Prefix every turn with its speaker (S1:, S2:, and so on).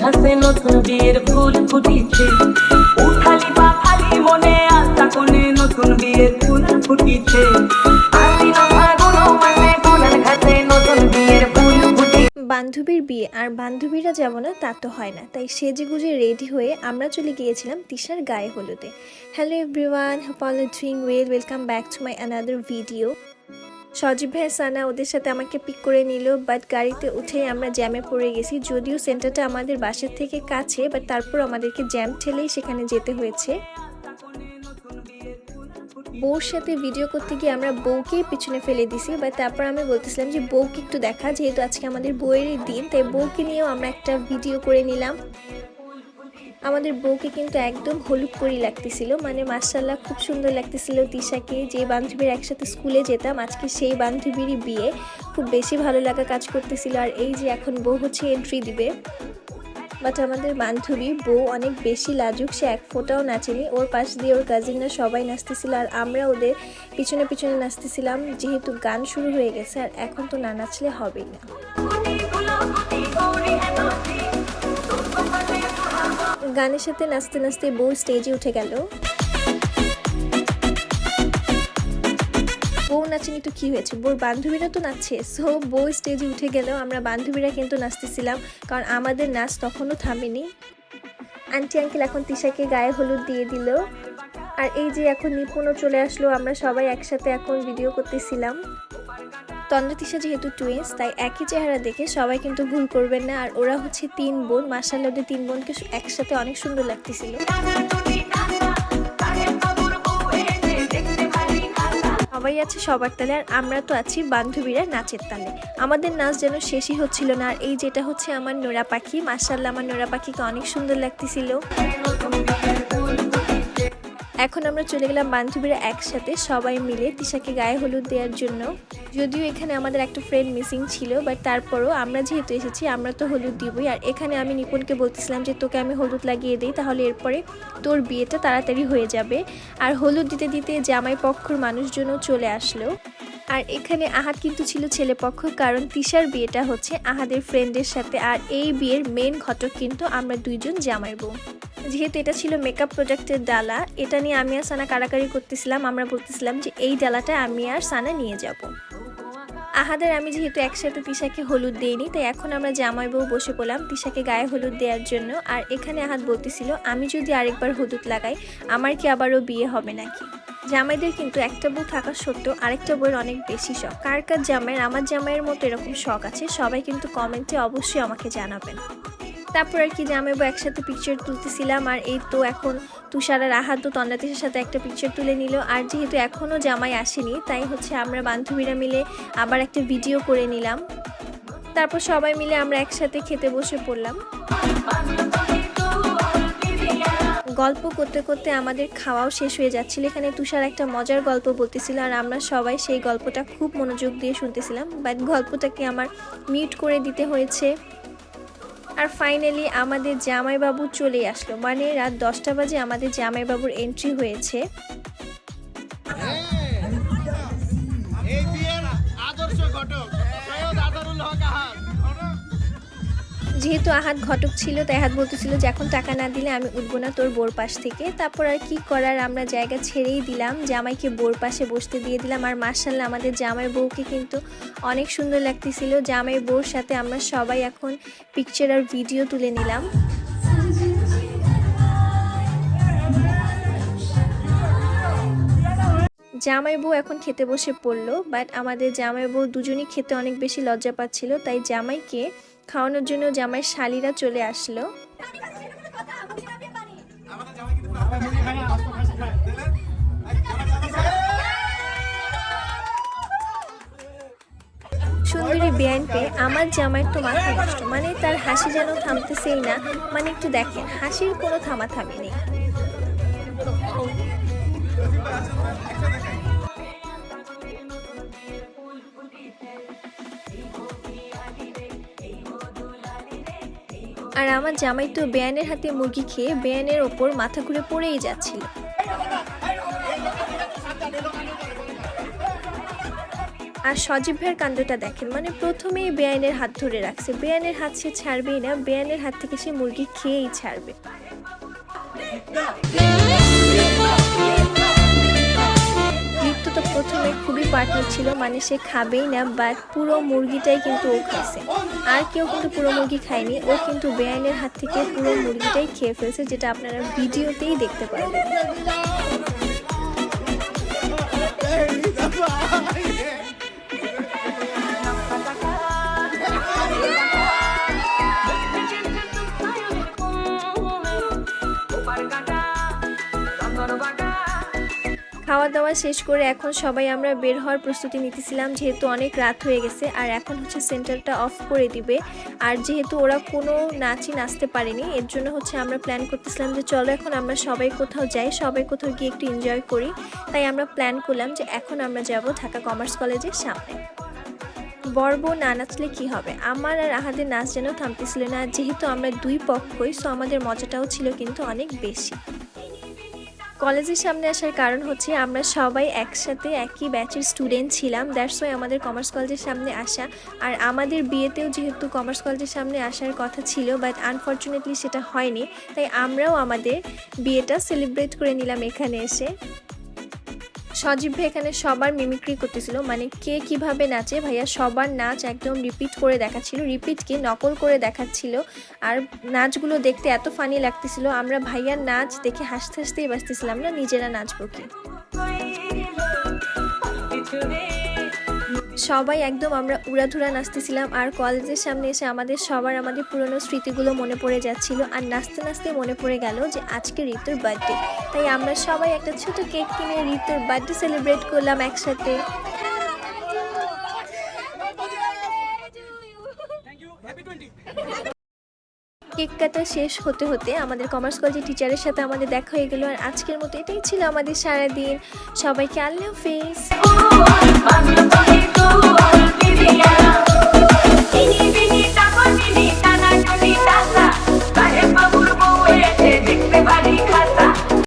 S1: ঝাঁসে নতুন বিয়ের ফুল ফুটিছে। উঠালি মনে নতুন বিয়ের ফুল ফুটিছে।
S2: বান্ধবীর বিয়ে, আর বান্ধবীরা যাব না তা তো হয় না। তাই সেজে গুজে রেডি হয়ে আমরা চলে গিয়েছিলাম তিশার গায়ে হলুদে। Hello everyone hope all doing well welcome back to my another video Sajib ভাই, সানা ওদের সাথে আমাকে পিক করে নিল বাট গাড়িতে উঠেই আমরা জ্যামে পড়ে গেছি। যদিও সেন্টারটা আমাদের বাসের থেকে কাছে বাট তারপর আমাদেরকে জ্যাম ঠেলেই সেখানে যেতে হয়েছে। বউর সাথে ভিডিও করতে গিয়ে আমরা বউকেই পিছনে ফেলে দিছি বাট তারপর আমি বলতেছিলাম যে, বউকে একটু দেখা, যেহেতু আজকে আমাদের বউয়েরই দিন, তাই বউকে নিয়েও আমরা একটা ভিডিও করে নিলাম। আমাদের বউকে কিন্তু একদম হলুদ করেই লাগতেছিল। মানে মার্শাল্লাহ খুব সুন্দর লাগতেছিল দিশাকে যে বান্ধবীর একসাথে স্কুলে যেতাম, আজকে সেই বান্ধবীরই বিয়ে। খুব বেশি ভালো লাগা কাজ করতেছিল। আর এই যে এখন বউ হচ্ছে এন্ট্রি দিবে। বাট আমাদের বান্ধবী বউ অনেক বেশি লাজুক, সে এক ফোঁটাও নাচেনি। ওর পাশ দিয়ে ওর কাজিনরা সবাই নাচতেছিল আর আমরা ওদের পিছনে পিছনে নাচতেছিলাম। যেহেতু গান শুরু হয়ে গেছে, আর এখন তো না নাচলে হবেই না। গানের সাথে নাচতে নাচতে বউ স্টেজে উঠে গেল। বউ নাচেনি তো কি হয়েছে? বউর বান্ধবীরা তো নাচছে। সো বউ স্টেজে উঠে গেলেও আমরা বান্ধবীরা কিন্তু নাচতেছিলাম, কারণ আমাদের নাচ তখনও থামেনি। আন্টি আঙ্কেল এখন তিশাকে গায়ে হলুদ দিয়ে দিল। আর এই যে এখন নিপুণও চলে আসলো, আমরা সবাই একসাথে এখন ভিডিও করতেছিলাম। তন্দ্রতিশা যেহেতু টুইন্স তাই একই চেহারা দেখে সবাই কিন্তু ভুল করবেন না। আর ওরা হচ্ছে তিন বোন। মার্শাল্লাহ ওদের তিন বোনকে একসাথে অনেক সুন্দর লাগতেছিল। সবাই আছে সবার তালে, আর আমরা তো আছি বান্ধবীরা নাচের তালে। আমাদের নাচ যেন শেষই হচ্ছিল না। আর এই যেটা হচ্ছে আমার নোরা পাখি মার্শাল্লাহ আমার নোরা পাখিকে অনেক সুন্দর লাগতেছিল। এখন আমরা চলে গেলাম বান্ধবীরা একসাথে, সবাই মিলে তিশাকে গায়ে হলুদ দেওয়ার জন্য। যদিও এখানে আমাদের একটা ফ্রেন্ড মিসিং ছিল বাট তারপরও আমরা যেহেতু এসেছি, আমরা তো হলুদ দিবই। আর এখানে আমি নিপুণকে বলতেছিলাম যে, তোকে আমি হলুদ লাগিয়ে দিই, তাহলে এরপরে তোর বিয়েটা তাড়াতাড়ি হয়ে যাবে। আর হলুদ দিতে দিতে জামাই পক্ষর মানুষজনও চলে আসলো। আর এখানে আহাদ কিন্তু ছিল ছেলে পক্ষ, কারণ তিশার বিয়েটা হচ্ছে আহাদের ফ্রেন্ডের সাথে। আর এই বিয়ের মেন ঘটক কিন্তু আমরা দুইজন জামাই বউ। যেহেতু এটা ছিল মেকআপ প্রোডাক্টের ডালা, এটা নিয়ে আমি আর সানা কারাকারি করতেছিলাম। আমরা বলতেছিলাম যে এই ডালাটা আমি আর সানা নিয়ে যাব। আহাদের আমি যেহেতু একসাথে তিশাকে হলুদ দিইনি, তাই এখন আমরা জামাই বউ বসে পড়লাম তিশাকে গায়ে হলুদ দেওয়ার জন্য। আর এখানে আহাদ বলতেছিল, আমি যদি আরেকবার হলুদ লাগাই, আমার কি আবারও বিয়ে হবে নাকি? জামাইদের কিন্তু একটা বউ থাকা সত্ত্বেও আরেকটা বউয়ের অনেক বেশি শখ। কার কার জামাইয়ের, আমার জামাইয়ের মতো এরকম শখ আছে, সবাই কিন্তু কমেন্টে অবশ্যই আমাকে জানাবেন। তারপর আর কি জামাইবু একসাথে পিকচার তুলতেছিলাম, আর এই তো এখন তুষার আর আহাত তো তন্দ্রাতিসের সাথে একটা পিকচার তুলে নিল। আর যেহেতু এখনও জামাই আসেনি, তাই হচ্ছে আমরা বান্ধবীরা মিলে আবার একটা ভিডিও করে নিলাম। তারপর সবাই মিলে আমরা একসাথে খেতে বসে পড়লাম। গল্প করতে করতে আমাদের খাওয়াও শেষ হয়ে যাচ্ছিল। এখানে তুষার একটা মজার গল্প বলতেছিল, আর আমরা সবাই সেই গল্পটা খুব মনোযোগ দিয়ে শুনতেছিলাম। বাট গল্পটাকে আমার মিউট করে দিতে হয়েছে। আর ফাইনালি আমাদের জামাইবাবু চলে আসলো। মানে রাত দশটা বাজে আমাদের জামাইবাবুর এন্ট্রি হয়েছে।
S3: আদর্শ ঘটক। আদারুল হক আহাদ।
S2: যেহেতু আহাত ঘটক ছিল, তাই আহাত বলতেছিল যে, এখন টাকা না দিলে আমি উঠবো না তোর বোর পাশ থেকে। তারপর আর কি করার, আমরা জায়গা ছেড়েই দিলাম। জামাইকে বোর পাশে বসতে দিয়ে দিলাম। আর মার্শাল্লাহ আমাদের জামাই বউকে কিন্তু অনেক সুন্দর লাগতেছিল। জামাই বউর সাথে আমরা সবাই এখন পিকচার আর ভিডিও তুলে নিলাম। জামাই বউ এখন খেতে বসে পড়ল বাট আমাদের জামাই বউ দুজনই খেতে অনেক বেশি লজ্জা পাচ্ছিল। তাই জামাইকে খাওয়ানোর জন্য জামাই শালিরা চলে আসলো। সুন্দরী পেয়ে আমার জামাই তো মাথা নষ্ট মানে তার হাসি যেন থামতেছেই না মানে একটু দেখেন, হাসির কোনো থামাথামি নেই। আর আমার জামাই তো বেয়ানের হাতে মুরগি খেয়ে বেয়ানের ওপর মাথা ঘুরে পড়েই যাচ্ছিল। আর সজীব ভাইয়ের কাণ্ডটা দেখেন মানে প্রথমেই বেয়ানের হাত ধরে রাখছে। বেয়ানের হাত সে ছাড়বেই না বেআইনের হাত থেকে সে মুরগি খেয়েই ছাড়বে। তো প্রথমে খুবই পার্টনার ছিল মানে সে খাবেই না বাট পুরো মুরগিটাই কিন্তু ও খাইছে। আর কেউ কিন্তু পুরো মুরগি খায়নি, ও কিন্তু বেআইনের হাত থেকে পুরো মুরগিটাই খেয়ে ফেলছে, যেটা আপনারা ভিডিওতেই দেখতে পারবেন। খাওয়া দাওয়া শেষ করে এখন সবাই আমরা বের হওয়ার প্রস্তুতি নিতেছিলাম, যেহেতু অনেক রাত হয়ে গেছে, আর এখন হচ্ছে সেন্টারটা অফ করে দিবে। আর যেহেতু ওরা কোনো নাচই নাচতে পারেনি, এর জন্য হচ্ছে আমরা প্ল্যান করতেছিলাম যে চলো এখন আমরা সবাই কোথাও যাই, সবাই কোথাও গিয়ে একটু এনজয় করি। তাই আমরা প্ল্যান করলাম যে এখন আমরা যাব ঢাকা কমার্স কলেজের সামনে। বর্ব না নাচলে কি হবে? আমার আর আহাদের নাচ যেন থামতেছিল না, যেহেতু আমরা দুই পক্ষই সো আমাদের মজাটাও ছিল কিন্তু অনেক বেশি। কলেজের সামনে আসার কারণ হচ্ছে আমরা সবাই একসাথে একই ব্যাচের স্টুডেন্ট ছিলাম। দ্যাটস ওয়াই আমাদের কমার্স কলেজের সামনে আসা। আর আমাদের বিয়েতেও যেহেতু কমার্স কলেজের সামনে আসার কথা ছিল বাট আনফর্চুনেটলি সেটা হয়নি। তাই আমরাও আমাদের বিয়েটা সেলিব্রেট করে নিলাম এখানে এসে। সজীব ভাই এখানে সবার মিমিক্রি করতেছিল। মানে কে কীভাবে নাচে? ভাইয়া সবার নাচ একদম রিপিট করে দেখাচ্ছিল রিপিটকে নকল করে দেখাচ্ছিল। আর নাচগুলো দেখতে এত ফানি লাগতেছিল, আমরা ভাইয়ার নাচ দেখে হাসতে হাসতেই বাঁচতেছিলাম না, নিজেরা নাচবো কি? সবাই একদম আমরা উড়াধুরা নাচতেছিলাম আর কলেজের সামনে এসে আমাদের সবার আমাদের পুরনো স্মৃতিগুলো মনে পড়ে যাচ্ছিল আর নাচতে নাচতে মনে পড়ে গেল যে আজকে ঋতুর বার্থডে তাই আমরা সবাই একটা ছোট কেক কিনে ঋতুর বার্থডে সেলিব্রেট করলাম একসাথে। কেক কাটা শেষ হতে হতে আমাদের কমার্স কলেজের টিচারের সাথে আমাদের দেখা হয়ে গেল আর আজকের মতো এটাই ছিল আমাদের সারাদিন। সবাইকে আল্লাহ হাফেজ।